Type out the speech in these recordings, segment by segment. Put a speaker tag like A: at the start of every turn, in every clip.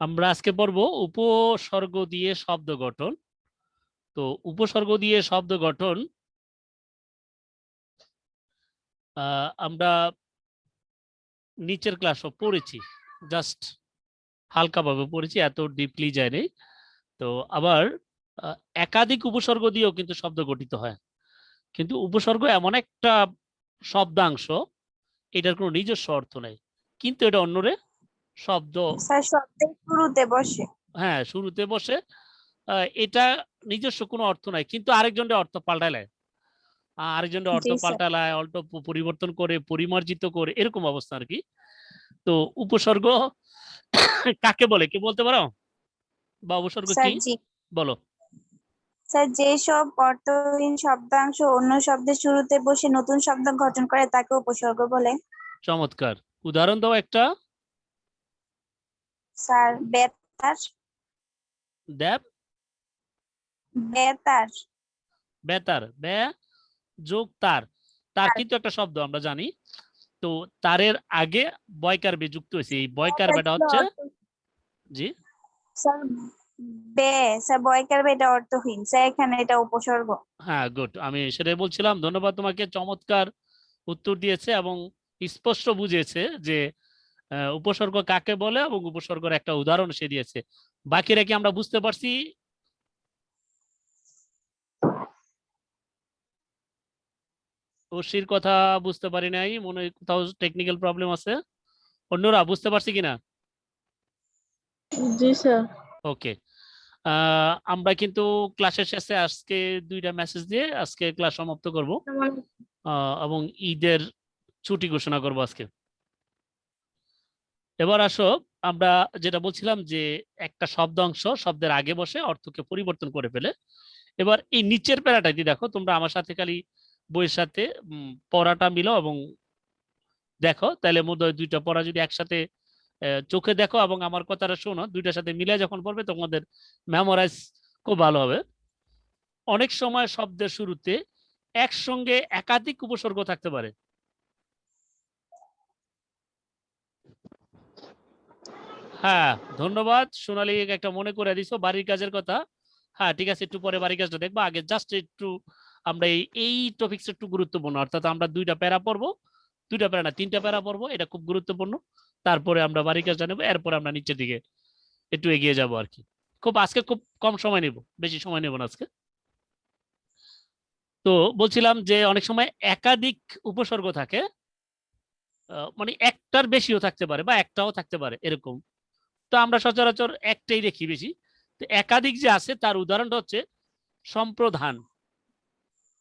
A: আমরা আজকে পড়ব উপসর্গ দিয়ে শব্দ গঠন। তো উপসর্গ দিয়ে শব্দ গঠন আমরা নিচের ক্লাসও পড়েছি। জাস্ট হালকাভাবে পড়েছি, এত ডিপলি যায়নি। তো আবার একাধিক উপসর্গ দিয়েও কিন্তু শব্দ গঠিত হয়। কিন্তু উপসর্গ এমন একটা শব্দাংশ, এটার কোনো নিজস্ব অর্থ নেই। কিন্তু এটা অন্যরে শব্দ।
B: শব্দের শুরুতে বসে।
A: হ্যাঁ শুরুতে বসে। এটা নিজস্ব কোনো অর্থ নাই কিন্তু আরেকজনের অর্থ পাল্টালায় আরেকজনের অর্থ। পাল্টালায় অল্প পরিবর্তন করে পরিমার্জিত করে এরকম অবস্থা আর কি। তো উপসর্গ কাকে বলে? কি বলতে পারো? বা উপসর্গ কি? বলো।
B: স্যার যেসব অর্থহীন শব্দাংশ অন্য শব্দের শুরুতে বসে নতুন শব্দ গঠন করে তাকে উপসর্গ বলে।
A: চমৎকার। উদাহরণ দাও একটা।
B: স্যার বেতার।
A: দেব
B: বেতার।
A: বেতার বে যোগ তার। তার কিন্তু একটা শব্দ আমরা জানি। তো তারের আগে বয়কার বে যুক্ত হয়েছে। এই বয়কার বেটা হচ্ছে জি।
B: স্যার বে স্যার বয়কার বেটা অর্থহীন। স্যার এখানে এটা উপসর্গ।
A: হ্যাঁ গুড। আমি সেটাই বলছিলাম। ধন্যবাদ তোমাকে। চমৎকার উত্তর দিয়েছে এবং স্পষ্ট বুঝিয়েছে যে উপসর্গ কাকে বলে এবং উপসর্গের একটা উদাহরণ সে দিয়েছে। বাকিরা কি আমরা বুঝতে পারছি? ওসির কথা বুঝতে পারি নাই মনে কোথাও টেকনিক্যাল প্রবলেম আছে। অন্যরা বুঝতে পারছি কিনা?
C: জি স্যার।
A: ওকে। আমরা কিন্তু ক্লাসের শেষে আজকে দুইটা মেসেজ দিয়ে আজকে ক্লাস সমাপ্ত করব। এবং ঈদের ছুটি ঘোষণা করব আজকে। এবার আসো, আমরা যেটা বলছিলাম যে একটা শব্দ অংশ শব্দের আগে বসে অর্থকে পরিবর্তন করে ফেলে। এবার এই নিচের প্যারাটা দিয়ে দেখো, তোমরা আমার সাথে খালি বইয়ের সাথে পড়াটা মিলো এবং দেখো। তাহলে মধ্যে দুইটা পড়া যদি একসাথে চোখে দেখো এবং আমার কথাটা শোনো, দুইটার সাথে মিলে যখন পড়বে তোমাদের মেমোরাইজ খুব ভালো হবে। অনেক সময় শব্দের শুরুতে একসঙ্গে একাধিক উপসর্গ থাকতে পারে। হ্যাঁ ধন্যবাদ। সোনালি একটা মনে করে দিছো, বাড়ির কাজের কথা। হ্যাঁ ঠিক আছে, একটু পরে বাড়ির কাজটা দেখব। আগে জাস্ট একটু আমরা এই এই টপিকস একটু গুরুত্বপূর্ণ, অর্থাৎ আমরা দুইটা প্যারা পড়ব। দুইটা প্যারা না, তিনটা প্যারা পড়ব, এটা খুব গুরুত্বপূর্ণ। তারপরে আমরা বাড়ির কাজটা নেব, এরপরে আমরা নিচের দিকে একটু এগিয়ে যাব আর কি। খুব, আজকে খুব কম সময় নেব, বেশি সময় নেব না আজকে। তো বলছিলাম যে অনেক সময় একাধিক উপসর্গ থাকে মানে একটার বেশিও থাকতে পারে বা একটাও থাকতে পারে, এরকম। তো আমরা সচরাচর একটাই দেখি বেশি। তো একাধিক যে আছে, তার উদাহরণটা হচ্ছে সম্প্রধান।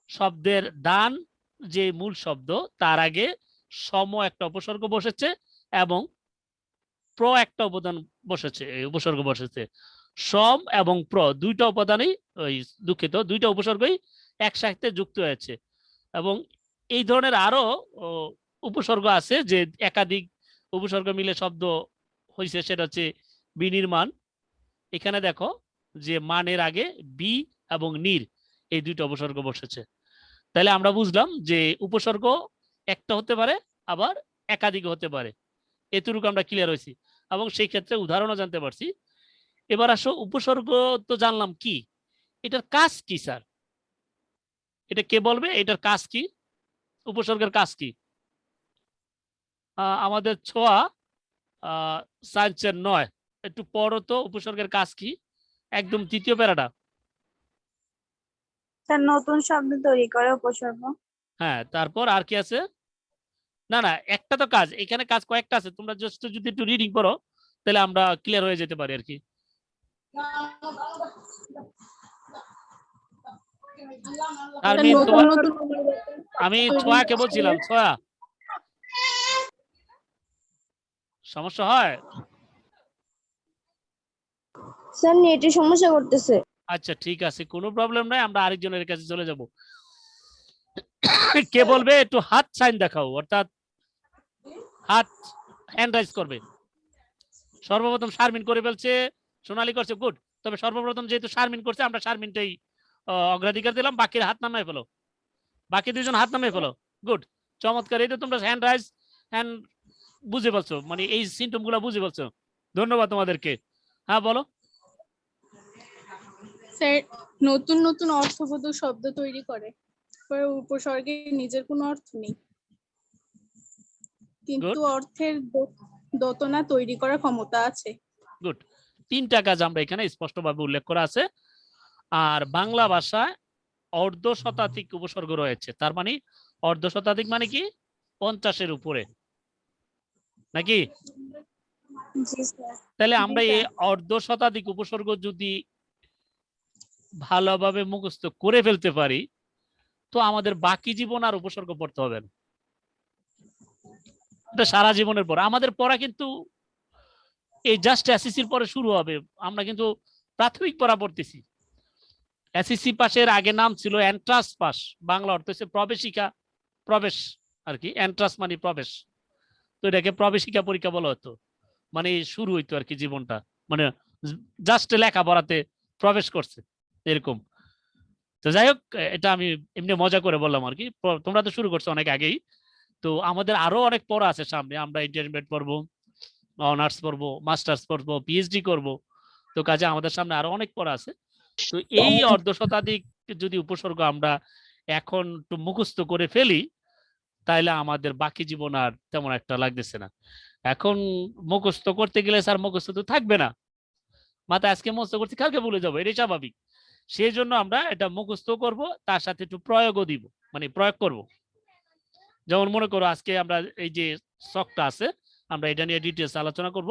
A: শব্দের দান, যে মূল শব্দ, তার আগে সম একটা উপসর্গ বসেছে এবং প্র একটা উপাদান বসেছে উপসর্গ বসেছে। সম এবং প্র দুইটা উপাদানই ওই দুঃখিত, দুইটা উপসর্গই একসাথে যুক্ত হয়েছে। এবং এই ধরনের আরও উপসর্গ আছে যে একাধিক উপসর্গ মিলে শব্দ হয়েছে সেটা হচ্ছে বিনির্মাণ। এখানে দেখো যে মানের আগে বি এবং নির এই দুইটা উপসর্গ বসেছে। তাহলে আমরা বুঝলাম যে উপসর্গ একটা হতে পারে, আবার একাধিক হতে পারে। এতটুকু আমরা ক্লিয়ার হয়েছি। এবং সেই ক্ষেত্রে উদাহরণও জানতে পারছি। এবার আসো, উপসর্গ তো জানলাম কি? এটার কাজ কি, স্যার? এটা কে বলবে? এটার কাজ কি? উপসর্গের কাজ কি? আমাদের ছোঁয়া সায়েন্সের নয়। একটু পড়ো তো উপসর্গের কাজ কি? একদম তৃতীয় প্যারাটা।
B: নতুন শব্দ তৈরি করে উপসর্গ।
A: হ্যাঁ তারপর আর কি আছে? না না একটা তো কাজ। এখানে কাজ কয়েকটা আছে। তোমরা জাস্ট যদি একটু রিডিং করো তাহলে আমরা ক্লিয়ার হয়ে যেতে পারি আর কি।
C: নতুন
A: তোমার আমি ছোঁয়াকে বলছিলাম ছোঁয়া। সমস্যা হয়?
C: স্যার নেটে সমস্যা করতেছে।
A: আচ্ছা ঠিক আছে কোনো প্রবলেম নাই আমরা আরেকজনের কাছে চলে যাব। কে বলবে? একটু হাত সাইন দেখাও অর্থাৎ হাত হ্যান্ড রাইজ করবে। সর্বপ্রথম শারমিন করে ফেলছে সোনালী করছে গুড তবে সর্বপ্রথম যেহেতু শারমিন করছে আমরা শারমিনটাই অগ্রাধিকার দিলাম বাকির হাত নামায় ফেলো। বাকি দুজন হাত নামায় ফেলো গুড চমৎকার এই তো তোমরা হ্যান্ড রাইজ হ্যান্ড বুঝে বলছো মানে এই সিমটমগুলা বুঝে বলছো ধন্যবাদ তোমাদেরকে। হ্যাঁ বলো।
D: স্যার নতুন নতুন অর্থবোধক শব্দ তৈরি করে। পরে উপসর্গে নিজের কোনো অর্থ নেই। কিন্তু অর্থের দোতনা তৈরি করার ক্ষমতা আছে।
A: গুড তিনটা কাজ আমরা এখানে স্পষ্টভাবে উল্লেখ করা আছে। আর বাংলা ভাষায় অর্ধ শতাধিক উপসর্গ রয়েছে। তার মানে অর্ধ শতাধিক মানে কি? পঞ্চাশের উপরে। নাকি? তাহলে আমরা এই অর্ধ শতাধিক উপসর্গ যদি ভালোভাবে মুখস্থ করে ফেলতে পারি তো আমাদের বাকি জীবন আর উপসর্গ পড়তে হবে না। এটা সারা জীবনের পর। আমাদের পড়া কিন্তু এই জাস্ট এসএসসির পরে শুরু হবে। আমরা কিন্তু প্রাথমিক পড়া পড়তেছি। এসএসসি পাশের আগে নাম ছিল এন্ট্রান্স পাস বাংলা অর্থ হচ্ছে প্রবেশিকা প্রবেশ আর কি। এন্ট্রান্স মানে প্রবেশ। তো এটাকে প্রবেশিকা পরীক্ষা বলা হতো। মানে শুরু হইতো আর কি জীবনটা। মানে জাস্ট লেখাপড়াতে প্রবেশ করছে এরকম। তো যাই হোক এটা আমি এমনি মজা করে বললাম আর কি তোমরা তো শুরু করছ অনেক আগেই। তো আমাদের আরও অনেক পড়া আছে সামনে। আমরা ইন্টারমিডিয়েট পড়ব অনার্স পড়ব মাস্টার্স পড়ব পিএইচডি করব। তো কাজে আমাদের সামনে আরও অনেক পড়া আছে। তো এই অর্ধ শতাধিক যদি উপসর্গ আমরা এখন একটু মুখস্থ করে ফেলি তাইলে আমাদের বাকি জীবন আর তেমন একটা লাগতেছে না। এখন মুখস্থ করতে গেলে স্যার মুখস্থ তো থাকবে না। মাথায় আজকে মুখস্থ করছি, কালকে ভুলে যাব, এটাই স্বাভাবিক। সেই জন্য আমরা এটা মুখস্থ করব, তার সাথে একটু প্রয়োগও দিব মানে প্রয়োগ করব। যেমন মনে করো আজকে আমরা এই যে ছকটা আছে, আমরা এটা নিয়ে ডিটেলস আলোচনা করব।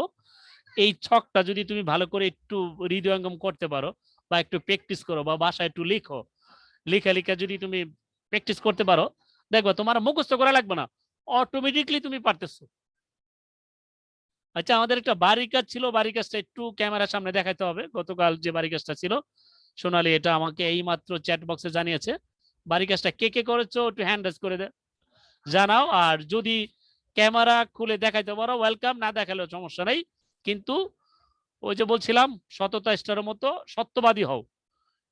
A: এই ছকটা যদি তুমি ভালো করে একটু হৃদয়ঙ্গম করতে পারো বা একটু প্র্যাকটিস করো বা বাসায় একটু লিখো লিখা লিখা যদি তুমি প্র্যাকটিস করতে পারো দেখবা তোমার মুখস্থ করা লাগবে না। অটোমেটিকলি তুমি পারতেছো। আচ্ছা আমাদের একটা বাড়ি কাজ ছিল বাড়ি কাজটা একটু ক্যামেরার সামনে দেখাতে হবে। গতকাল যে বাড়ি কাজটা ছিল, সোনালি এটা আমাকে এই মাত্র চ্যাট বক্সে জানিয়েছে। বাড়ি কাজটা কে কে করেছ একটু হ্যান্ড করে দে। জানাও, আর যদি ক্যামেরা খুলে দেখাইতে পারো ওয়েলকাম না দেখালেও সমস্যা নেই। কিন্তু ওই যে বলছিলাম, সততা স্টারের মতো সত্যবাদী হও।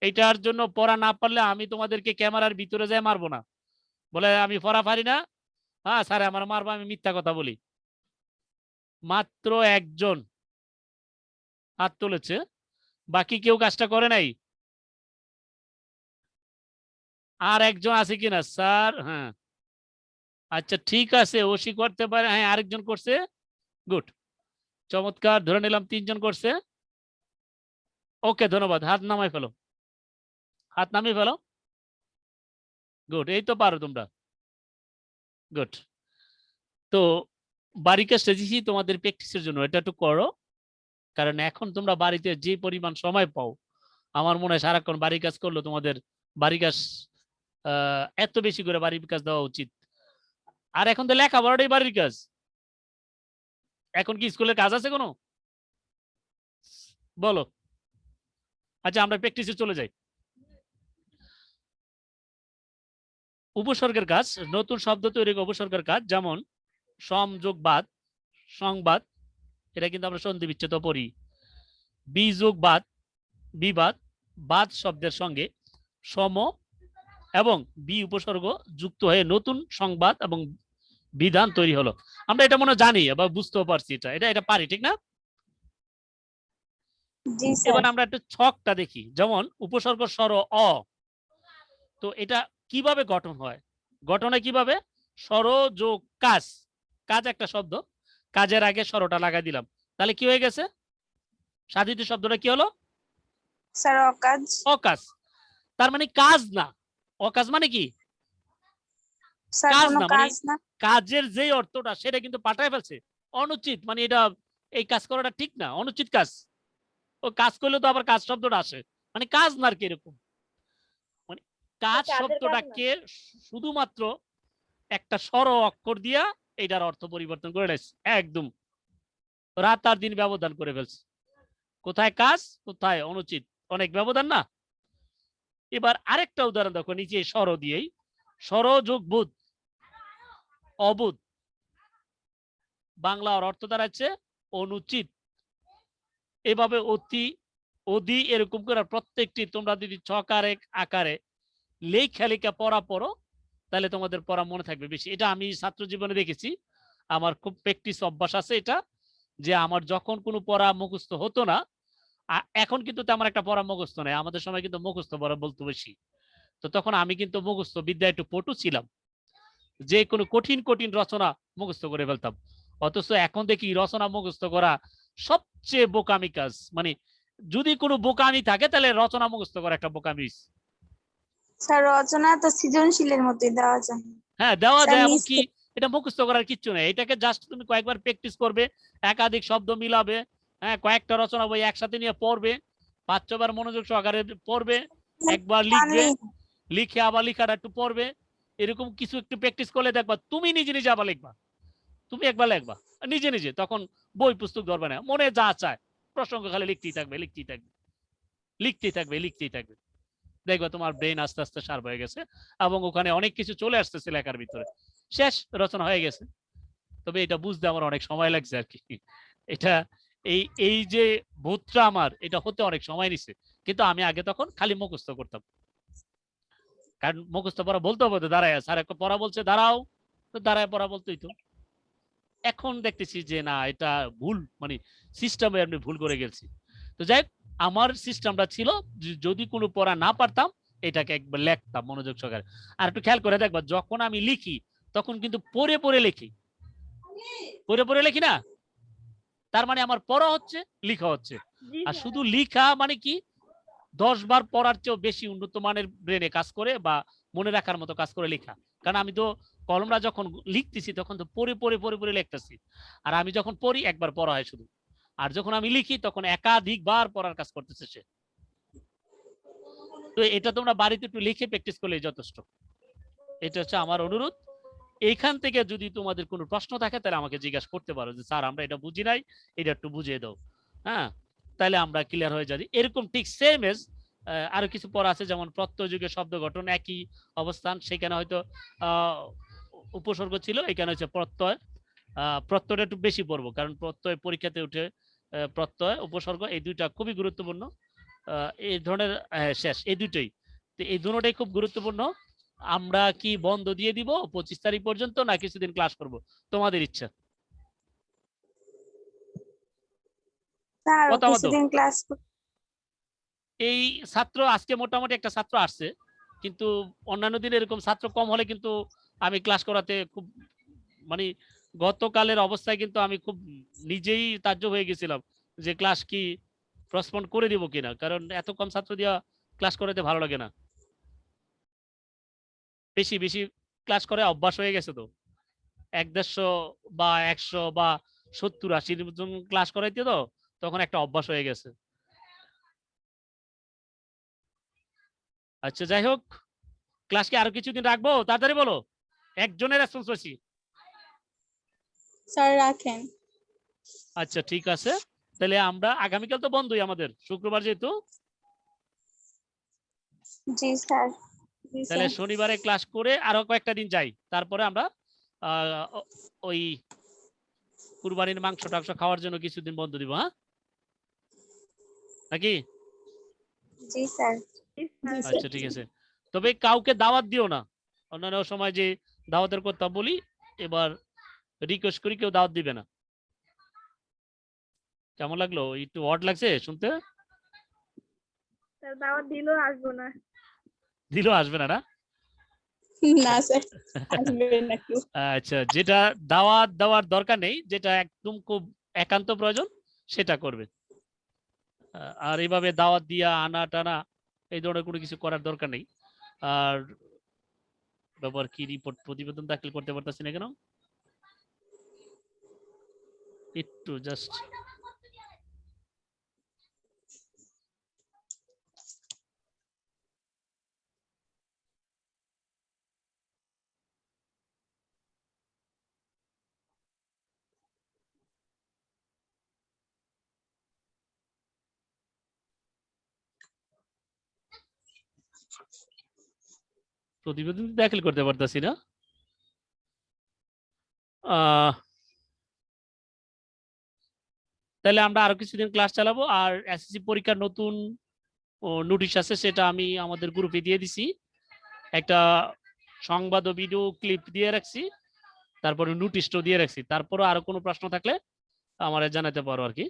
A: এইটার জন্য পড়া না পারলে আমি তোমাদেরকে ক্যামেরার ভিতরে যাই মারবো না। বলে, আমি পড়া পারি না। হ্যাঁ স্যার, আমার মারবো, আমি মিথ্যা কথা বলি। মাত্র একজন হাত তুলেছে, বাকি কেউ কাজটা করে নাই। আর একজন আছে কিনা? স্যার হ্যাঁ। আচ্ছা ঠিক আছে ওসি করতে পারে হ্যাঁ আরেকজন করছে। গুড। চমৎকার, ধরে নিলাম তিনজন করছে। ওকে, ধন্যবাদ, হাত নামাই ফেলো। হাত নামিয়ে ফেলো। গুড এই তো পারো তোমরা। গুড তো বাড়িকে সেজেছি তোমাদের প্র্যাকটিসের জন্য, এটা একটু করো। কারণ এখন তোমরা বাড়িতে যে পরিমাণ সময় পাও, আমার মনে হয় সারাক্ষণ বাড়ি কাজ করল তোমাদের বাড়ি কাজ এত বেশি করে বাড়ির কাজ দেওয়া উচিত। আর এখন তো লেখাপড়াটাই বাড়ির কাজ। এখন কি স্কুলের কাজ আছে কোনো? বলো। আচ্ছা আমরা প্র্যাকটিসে চলে যাই। উপসর্গের কাজ নতুন শব্দ তৈরি করে উপসর্গের কাজ যেমন সমযোগবাদ সংবাদ এটা কিন্তু আমরা সন্ধি বিচ্ছেদ পড়ি। বিযোগবাদ বিবাদ বাদ শব্দের সঙ্গে সম এবং বি উপসর্গ যুক্ত হয়ে নতুন সংবাদ এবং বিধান তৈরি হলো। আমরা এটা মনে হয় জানি বা বুঝতেও পারছি এটা। এটা এটা পারি ঠিক না? এবার আমরা একটু ছকটা দেখি। যেমন উপসর্গ স্বর অ। তো এটা কীভাবে গঠন হয়? গঠনে কীভাবে? স্বর যোগ কাজ। কাজ একটা শব্দ। কাজের আগে স্বরটা লাগাই দিলাম। তাহলে কি হয়ে গেছে? সাধিত শব্দটা কি হলো?
B: স্যার অকাজ।
A: অকাজ। তার মানে কাজ না। অকাজ মানে কি? কাজ না, মানে- কাজের যে অর্থটা সেটা কিন্তু পাঠায় ফেলছে। অনুচিত মানে এটা এই কাজ করাটা ঠিক না। অনুচিত কাজ। ও কাজ করলে তো আবার কাজ শব্দটা আসে। মানে কাজ না আর কি এরকম। কাজ শব্দটাকে শুধুমাত্র একটা স্বর অক্ষর দিয়া এইটার অর্থ পরিবর্তন করে নিয়েছে। একদম। রাত আর দিন ব্যবধান করে ফেলছে। কোথায় কাজ কোথায় অনুচিত? অনেক ব্যবধান না? এবার আরেকটা উদাহরণ দেখো নিচে স্বর দিয়েই। স্বর যোগ বুধ। অবুধ। বাংলা অর্থ দাঁড়াচ্ছে অনুচিত। এভাবে অতি অধি এরকম করে প্রত্যেকটি তোমরা যদি ছকারে আকারে লেখা লেখা পড়া পড়ো, তাহলে তোমাদের পড়া মনে থাকবে বেশি। এটা আমি ছাত্র জীবনে দেখেছি, আমার খুব প্র্যাকটিস অভ্যাস আছে এটা, যে আমার যখন কোনো পড়া মুখস্থ হতো না এখন কিন্তু তেমন একটা পড়া মুখস্থ নেই, আমাদের সময় কিন্তু মুখস্থ পড়া বলতো বেশি। তো তখন আমি কিন্তু মুখস্থ বিদ্যা একটু পটু ছিলাম, যে কোনো কঠিন কঠিন রচনা মুখস্থ করে ফেলতাম। অথচ এখন দেখি রচনা মুখস্থ করা সবচেয়ে বোকামি কাজ মানে যদি কোনো বোকামি থাকে তাহলে রচনা মুখস্থ করা একটা বোকামি।
B: স্যার রচনা তো সৃজনশীলের মতোই দেওয়া যায়।
A: হ্যাঁ দেওয়া যায় এটা মুখস্থ করার নেই। এটাকে জাস্ট তুমি কয়েকবার প্র্যাকটিস করবে একাধিক শব্দ মিলাবে হ্যাঁ কয়েকটা রচনা বই একসাথে নিয়ে পড়বে পাঁচ ছবার মনোযোগ সহকারে পড়বে একবার লিখবে লিখে আবার লিখাটা একটু পড়বে এরকম কিছু একটু প্র্যাকটিস করলে দেখবা তুমি নিজে নিজে আবার লিখবা। তুমি একবার লিখবা নিজে নিজে তখন বই পুস্তক ধরবে না। মনে যা চায় প্রসঙ্গ খালি লিখতেই থাকবে লিখতেই থাকবে লিখতেই থাকবে লিখতেই থাকবে। দেখবা তোমার ব্রেন আস্তে আস্তে শার্প হয়ে গেছে এবং ওখানে অনেক কিছু চলে আসতেছে লেখার ভিতরে। শেষ রচনা হয়ে গেছে। তবে এটা বুঝতে আমার অনেক সময় লাগছে আর কি। এটা এই এই যে বোধটা আমার, এটা হতে অনেক সময় নিছে। কিন্তু আমি আগে তখন খালি মুখস্থ করতাম। কারণ মুখস্থ পড়া বলতে হবে তো, দাঁড়ায়, স্যার একটা পড়া বলছে, দাঁড়াও। তো দাঁড়ায় পড়া বলতেই তো। এখন দেখতেছি যে না, এটা ভুল মানে সিস্টেমে আমি ভুল করে গেছি। তো যাই আমার সিস্টেমটা ছিল যদি কোনো পড়া না পারতাম এটাকে একবার লেখতাম মনোযোগ সহকারে। আর একটু খেয়াল করে দেখবা যখন আমি লিখি তখন কিন্তু পড়ে পড়ে লিখি। পড়ে পড়ে লিখি না? তার মানে আমার পড়া হচ্ছে লিখা হচ্ছে। আর শুধু লিখা মানে কি? দশ বার পড়ার চেয়েও বেশি উন্নত মানের ব্রেনে কাজ করে বা মনে রাখার মতো কাজ করে লেখা। কারণ আমি তো কলমরা যখন লিখতেছি তখন তো পড়ে পড়ে পড়ে পড়ে লিখতেছি। আর আমি যখন পড়ি একবার পড়া হয় শুধু। আর যখন আমি লিখি, তখন একাধিকবার পড়ার কাজ করতেছে সে। তো এটা তোমরা বাড়িতে একটু লিখে প্র্যাকটিস করলেই যথেষ্ট। এটা হচ্ছে আমার অনুরোধ। এইখান থেকে যদি তোমাদের কোনো প্রশ্ন থাকে, তাহলে আমাকে জিজ্ঞাসা করতে পারো যে, স্যার, আমরা এটা বুঝি নাই, এটা একটু বুঝিয়ে দাও। হ্যাঁ? তাহলে আমরা ক্লিয়ার হয়ে যাই। এরকম ঠিক সেম এজ আরও কিছু পড়া আছে, যেমন প্রত্যয় যুগের শব্দ গঠন একই অবস্থান। সেখানে হয়তো উপসর্গ ছিল, এখানে হচ্ছে প্রত্যয়। প্রত্যয়টা একটু বেশি পড়ব, কারণ প্রত্যয় পরীক্ষাতে উঠে প্রত্যয় উপসর্গ এই দুইটা খুবই গুরুত্বপূর্ণ। এই ধরনের শেষ এই দুটোই তো এই দুটোটাই খুব গুরুত্বপূর্ণ। আমরা কি বন্ধ দিয়ে দিব পঁচিশ তারিখ পর্যন্ত না কিছুদিন ক্লাস করব? তোমাদের ইচ্ছা। এই ছাত্র আজকে মোটামুটি একটা ছাত্র আসছে কিন্তু অন্যান্য দিন এরকম ছাত্র কম হলে কিন্তু আমি ক্লাস করাতে খুব মানে গতকালের অবস্থায় কিন্তু আমি খুব নিজেই তাজ্জব হয়ে গেছিলাম যে ক্লাস কি প্রসপন্ড করে দিব কিনা, কারণ এত কম ছাত্র দিয়া ক্লাস করাতে ভালো লাগে না। বেশি বেশি ক্লাস করে অভ্যাস হয়ে গেছে তো। এক দেড়শো বা একশো বা সত্তর, আশির ক্লাস করাইতে তো তখন একটা অভ্যাস হয়ে গেছে। আচ্ছা যাই হোক ক্লাস কি আরও কিছুদিন রাখব? তাড়াতাড়ি বলো। একজনের রেসপন্স পাচ্ছি
D: স্যার রাখেন।
A: আচ্ছা ঠিক আছে। তাহলে আমরা আগামীকাল তো বন্ধই আমাদের শুক্রবার যেহেতু।
B: জি স্যার।
A: তাহলে শনিবারে ক্লাস করে আরও কয়েকটা দিন যাই। তারপরে আমরা ওই কুরবানির মাংস টাংস খাওয়ার জন্য কিছুদিন বন্ধ দিব হ্যাঁ? নাকি?
B: জি, স্যার।
A: আচ্ছা ঠিক আছে। তবে কাউকে দাওয়াত দিও না। অন্যান্য সময় যে দাওয়াতের কথা বলি এবার রিকোয়েস্ট করি কেউ দাওয়াত দিবে না। কেমন লাগল? একটু অড লাগছে শুনতে?
D: স্যার দাওয়াত দিলেও আসব না।
A: আসবে না না?
D: না স্যার আসবেন না কেউ।
A: আচ্ছা যেটা দাওয়াত দেওয়ার দরকার নেই যেটা একদম খুব একান্ত প্রয়োজন সেটা করবে। আর এইভাবে দাওয়াত দিয়া আনা টানা এই ধরনের কোনো কিছু করার দরকার নেই। আর ব্যাপার কি রিপোর্ট প্রতিবেদন দাখিল করতে পারতেছি না কেন? একটু জাস্ট প্রতিবেদন দাখিল করতে পারতাছি না। তাহলে আমরা আরও কিছুদিন ক্লাস চালাবো, আর এসএসসি পরীক্ষার নতুন নোটিশ আছে সেটা আমি আমাদের গ্রুপে দিয়ে দিছি। একটা সংবাদ ও ভিডিও ক্লিপ দিয়ে রাখছি, তারপরে নোটিশটাও দিয়ে রাখছি। তারপরে আরও কোনো প্রশ্ন থাকলে আমার জানাতে পারো আর কি।